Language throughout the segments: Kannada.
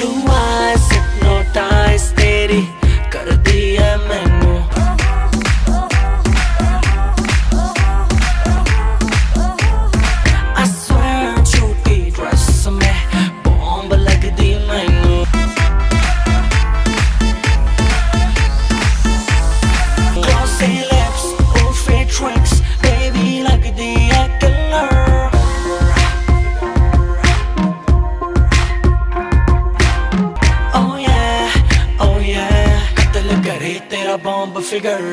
Blue eyes ಬಾಂಬ್ ಫಿಗರ್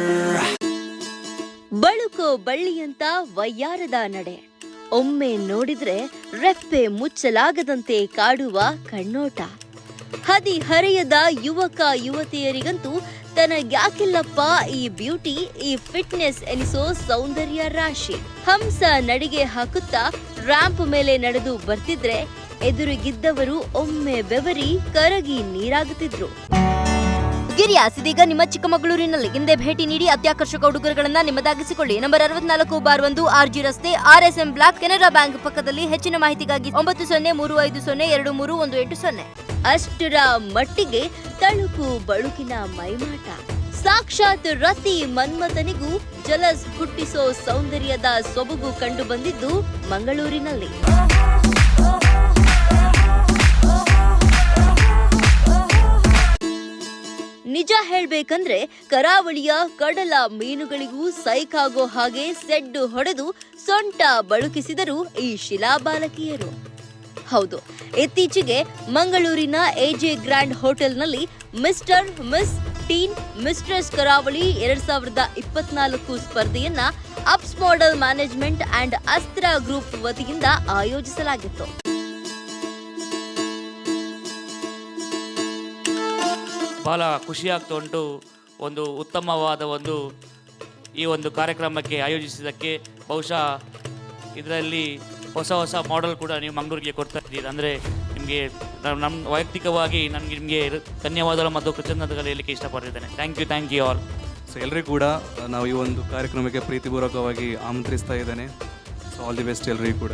ಬಳುಕೋ ಬಳ್ಳಿಯಂತ ವಯ್ಯಾರದ ನಡೆ. ಒಮ್ಮೆ ನೋಡಿದ್ರೆ ರೆಪ್ಪೆ ಮುಚ್ಚಲಾಗದಂತೆ ಕಾಡುವ ಕಣ್ಣೋಟ. ಹದಿ ಹರೆಯದ ಯುವಕ ಯುವತಿಯರಿಗಂತೂ ತನಗ್ಯಾಕಿಲ್ಲಪ್ಪ ಈ ಬ್ಯೂಟಿ, ಈ ಫಿಟ್ನೆಸ್ ಎನಿಸೋ ಸೌಂದರ್ಯ ರಾಶಿ. ಹಂಸ ನಡಿಗೆ ಹಾಕುತ್ತಾ ರಾಂಪ್ ಮೇಲೆ ನಡೆದು ಬರ್ತಿದ್ರೆ ಎದುರಿಗಿದ್ದವರು ಒಮ್ಮೆ ಬೆವರಿ ಕರಗಿ ನೀರಾಗುತ್ತಿದ್ರು. ಗಿರಿಯಾಸ್ ಇದೀಗ ನಿಮ್ಮ ಚಿಕ್ಕಮಗಳೂರಿನಲ್ಲಿ ಹಿಂದೆ ಭೇಟಿ ನೀಡಿ ಅತ್ಯಾಕರ್ಷಕ ಉಡುಗೊರೆಗಳನ್ನ ನಿಮ್ಮದಾಗಿಸಿಕೊಳ್ಳಿ. ನಂಬರ್ ಅರವತ್ನಾಲ್ಕು ಬಾರ್ ಒಂದು ಆರ್ ಜಿ ರಸ್ತೆ R S M block, Canara bank ಪಕ್ಕದಲ್ಲಿ ಹೆಚ್ಚಿನ ಮಾಹಿತಿಗಾಗಿ ಒಂಬತ್ತು ಸೊನ್ನೆ ಮೂರು ಐದು ಸೊನ್ನೆ ಎರಡು ಮೂರು ಒಂದು ಎಂಟು ಸೊನ್ನೆ. ಅಷ್ಟರ ಮಟ್ಟಿಗೆ ತಳುಕು ಬಳುಕಿನ ಮೈಮಾಟ. ಸಾಕ್ಷಾತ್ ರತಿ ಮನ್ಮಥನಿಗೂ ಜಲಸ್ ಹುಟ್ಟಿಸೋ ಸೌಂದರ್ಯದ ಸೊಬಗು ಕಂಡು ಬಂದಿದ್ದು ಮಂಗಳೂರಿನಲ್ಲಿ. ಹೇಳ್ಬೇಕಂದ್ರೆ ಕರಾವಳಿಯ ಕಡಲ ಮೀನುಗಳಿಗೂ ಸೈಕಾಗೋ ಹಾಗೆ ಸೆಡ್ಡು ಹೊಡೆದು ಸೊಂಟ ಬಳುಕಿಸಿದರು ಈ ಶಿಲಾಬಾಲಕಿಯರು. ಹೌದು, ಇತ್ತೀಚೆಗೆ ಮಂಗಳೂರಿನ ಎಜೆ ಗ್ರ್ಯಾಂಡ್ ಹೋಟೆಲ್ನಲ್ಲಿ mister, miss teen, mistress Karavali ಎರಡ್ ಸಾವಿರದ ಇಪ್ಪತ್ನಾಲ್ಕು ಸ್ಪರ್ಧೆಯನ್ನ ups model management and Astra group ವತಿಯಿಂದ ಆಯೋಜಿಸಲಾಗಿತ್ತು. ಭಾಳ ಖುಷಿಯಾಗ್ತಾ ಉಂಟು ಒಂದು ಉತ್ತಮವಾದ ಒಂದು ಈ ಒಂದು ಕಾರ್ಯಕ್ರಮಕ್ಕೆ ಆಯೋಜಿಸಿದ್ದಕ್ಕೆ. ಬಹುಶಃ ಇದರಲ್ಲಿ ಹೊಸ ಹೊಸ ಮಾಡೆಲ್ ಕೂಡ ನೀವು ಮಂಗಳೂರಿಗೆ ಕೊಡ್ತಾ ಇದ್ದೀರಿ. ಅಂದರೆ ನಿಮಗೆ ನಮ್ಮ ವೈಯಕ್ತಿಕವಾಗಿ ನನಗೆ ನಿಮಗೆ ಧನ್ಯವಾದಗಳು ಮತ್ತು ಕೃತಜ್ಞತೆಗಳು ಹೇಳಲಿಕ್ಕೆ ಇಷ್ಟಪಡ್ತಿದ್ದೇನೆ. Thank you thank you also ಎಲ್ಲರಿಗೂ ಕೂಡ ನಾವು ಈ ಒಂದು ಕಾರ್ಯಕ್ರಮಕ್ಕೆ ಪ್ರೀತಿಪೂರ್ವಕವಾಗಿ ಆಮಂತ್ರಿಸ್ತಾ ಇದ್ದೇನೆ. ಸೊ ಆಲ್ ದಿ ಬೆಸ್ಟ್ ಎಲ್ರಿಗೂ ಕೂಡ.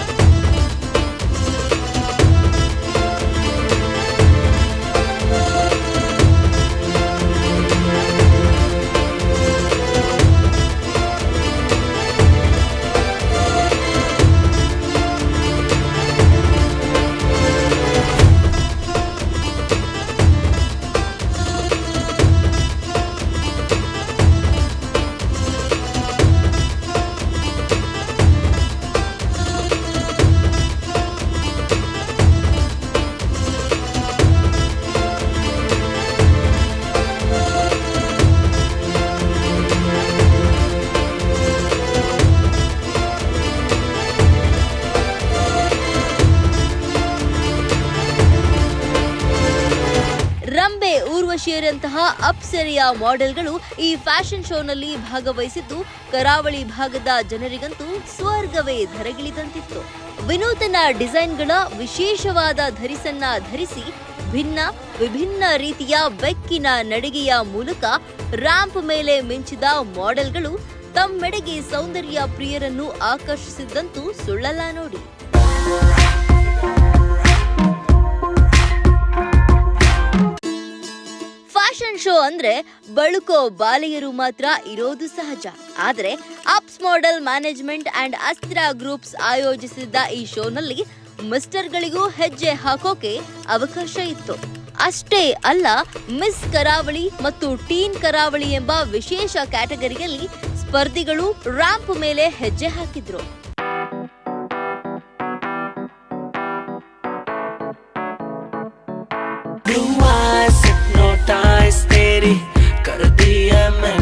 ಊರ್ವಶಿಯರಂತಹ ಅಪ್ಸರೆಯ ಮಾಡೆಲ್ಗಳು ಈ ಫ್ಯಾಷನ್ ಶೋನಲ್ಲಿ ಭಾಗವಹಿಸಿದ್ದು, ಕರಾವಳಿ ಭಾಗದ ಜನರಿಗಂತೂ ಸ್ವರ್ಗವೇ ಧರೆಗಿಳಿದಂತಿತ್ತು. ವಿನೂತನ ಡಿಸೈನ್ಗಳ ವಿಶೇಷವಾದ ಧರಿಸನ್ನ ಧರಿಸಿ, ಭಿನ್ನ, ವಿಭಿನ್ನ ರೀತಿಯ ಬೆಕ್ಕಿನ ನಡಿಗೆಯ ಮೂಲಕ ರ್ಯಾಂಪ್ ಮೇಲೆ ಮಿಂಚಿದ ಮಾಡೆಲ್ಗಳು ತಮ್ಮೆಡೆಗೆ ಸೌಂದರ್ಯ ಪ್ರಿಯರನ್ನು ಆಕರ್ಷಿಸಿದ್ದಂತೂ ಸುಳ್ಳಲ್ಲ ನೋಡಿ. ಅಂದ್ರೆ ಬಳುಕೋ ಬಾಲಿಯರು ಮಾತ್ರ ಇರೋದು ಸಹಜ. ಆದ್ರೆ ups model management and Astra groups ಆಯೋಜಿಸಿದ್ದ ಈ ಶೋನಲ್ಲಿ ಮಿಸ್ಟರ್ಗಳಿಗೂ ಹೆಜ್ಜೆ ಹಾಕೋಕೆ ಅವಕಾಶ ಇತ್ತು. ಅಷ್ಟೇ ಅಲ್ಲ, ಮಿಸ್ ಕರಾವಳಿ ಮತ್ತು ಟೀನ್ ಕರಾವಳಿ ಎಂಬ ವಿಶೇಷ ಕ್ಯಾಟಗರಿಯಲ್ಲಿ ಸ್ಪರ್ಧಿಗಳು ರ್ಯಾಂಪ್ ಮೇಲೆ ಹೆಜ್ಜೆ ಹಾಕಿದ್ರು. man.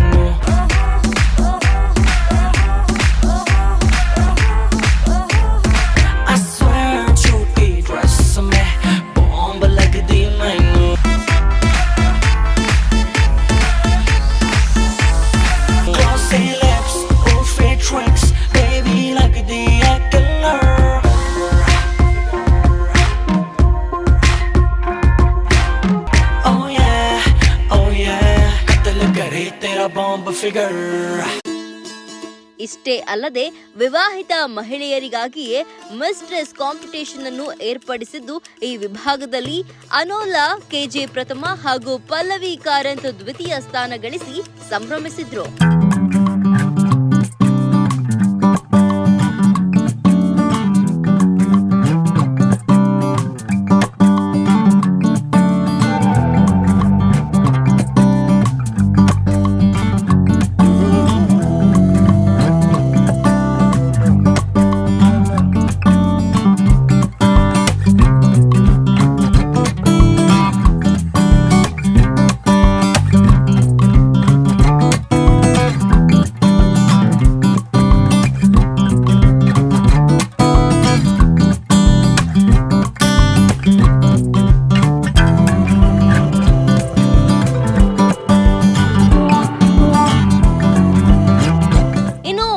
ಇಷ್ಟೇ ಅಲ್ಲದೆ ವಿವಾಹಿತ ಮಹಿಳೆಯರಿಗಾಗಿಯೇ ಮಿಸ್ಟ್ರೆಸ್ ಕಾಂಪಿಟೇಷನ್ ಅನ್ನು ಏರ್ಪಡಿಸಿದ್ದು ಈ ವಿಭಾಗದಲ್ಲಿ ಅನೋಲಾ, ಕೆಜೆ ಪ್ರಥಮ ಹಾಗೂ ಪಲ್ಲವಿ ಕಾರಂತ್ ದ್ವಿತೀಯ ಸ್ಥಾನ ಗಳಿಸಿ ಸಂಭ್ರಮಿಸಿದ್ರು.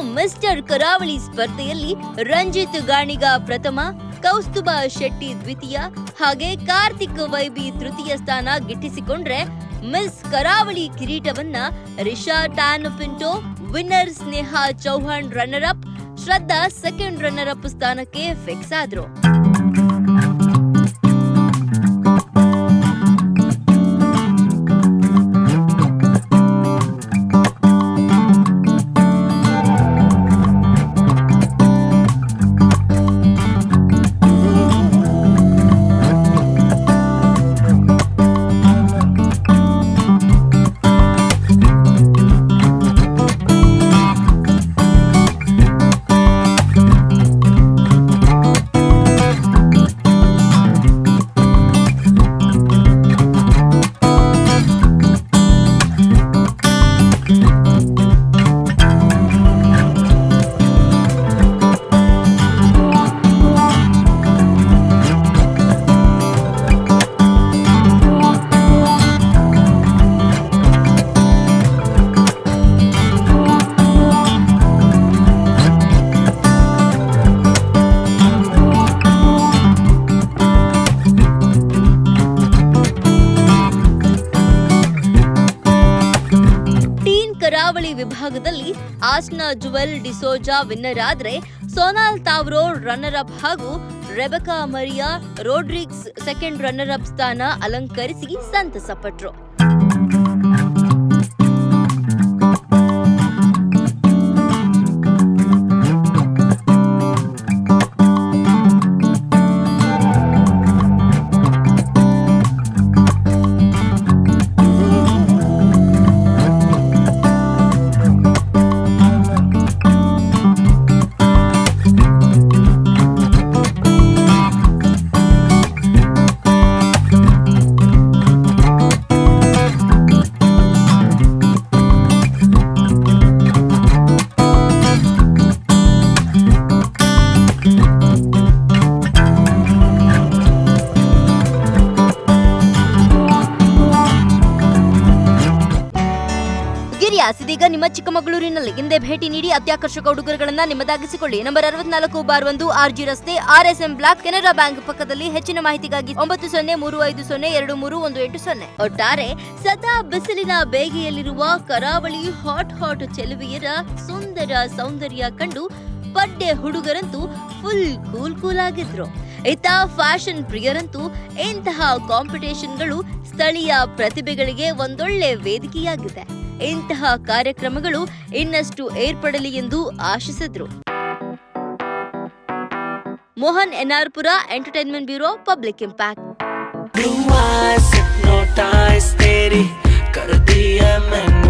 ಮಿಸ್ಟರ್ ಕರಾವಳಿ ಸ್ಪರ್ಧೆಯಲ್ಲಿ ರಂಜಿತ್ ಗಾಣಿಗ ಪ್ರಥಮ, ಕೌಸ್ತುಭ ಶೆಟ್ಟಿ ದ್ವಿತೀಯ, ಹಾಗೆ ಕಾರ್ತಿಕ್ ವೈಬಿ ತೃತೀಯ ಸ್ಥಾನ ಗಿಟ್ಟಿಸಿಕೊಂಡ್ರೆ miss Karavali ಕಿರೀಟವನ್ನ Risha Tan Pinto, winner Sneha Chauhan runner up Shraddha second runner up ಸ್ಥಾನಕ್ಕೆ ಫಿಕ್ಸ್ ಆದ್ರು. ಕರಾವಳಿ ವಿಭಾಗದಲ್ಲಿ ಆಸ್ನಾ ಜುವೆಲ್ ಡಿಸೋಜಾ ವಿನ್ನರ್ ಆದ್ರೆ ಸೋನಾಲ್ ತಾವ್ರೋ ರನ್ನರ್ ಅಪ್ ಹಾಗೂ Rebecca Maria Rodrigues second runner up ಸ್ಥಾನ ಅಲಂಕರಿಸಿ ಸಂತಸಪಟ್ರು ಗಿರಿಯಾಸ್ ಇದೀಗ ನಿಮ್ಮ ಚಿಕ್ಕಮಗಳೂರಿನಲ್ಲಿ ಹಿಂದೆ ಭೇಟಿ ನೀಡಿ ಅತ್ಯಾಕರ್ಷಕ ಉಡುಗೊರೆಗಳನ್ನ ನಿಮ್ಮದಾಗಿಸಿಕೊಳ್ಳಿ. ನಂಬರ್ ಅರವತ್ನಾಲ್ಕು ಬಾರ್ ಒಂದು ಆರ್ ಜಿ ರಸ್ತೆ, R S M block, Canara bank ಪಕ್ಕದಲ್ಲಿ ಹೆಚ್ಚಿನ ಮಾಹಿತಿಗಾಗಿ ಒಂಬತ್ತು ಸೊನ್ನೆ ಮೂರು ಐದು ಸೊನ್ನೆ ಎರಡು ಮೂರು ಒಂದು ಎಂಟು ಸೊನ್ನೆ. ಒಟ್ಟಾರೆ ಸದಾ ಬಿಸಿಲಿನ ಬೇಗೆಯಲ್ಲಿರುವ ಕರಾವಳಿ ಹಾಟ್ ಹಾಟ್ ಚೆಲುವೆಯರ ಸುಂದರ ಸೌಂದರ್ಯ ಕಂಡು ಪಡ್ಡೆ ಹುಡುಗರಂತೂ ಫುಲ್ ಕೂಲ್ ಕೂಲ್ ಆಗಿದ್ರು. ಇತ್ತ ಫ್ಯಾಷನ್ ಪ್ರಿಯರಂತೂ ಇಂತಹ ಕಾಂಪಿಟೇಷನ್ಗಳು ಸ್ಥಳೀಯ ಪ್ರತಿಭೆಗಳಿಗೆ ಒಂದೊಳ್ಳೆ ವೇದಿಕೆಯಾಗಿದೆ. ಇಂತಹ ಕಾರ್ಯಕ್ರಮಗಳು ಇನ್ನಷ್ಟು ಏರ್ಪಡಲಿ ಎಂದು ಆಶಿಸಿದ್ರು Mohan NR Pura entertainment bureau public impact Blue eyes hypnotize तेरी कर दी है मैंने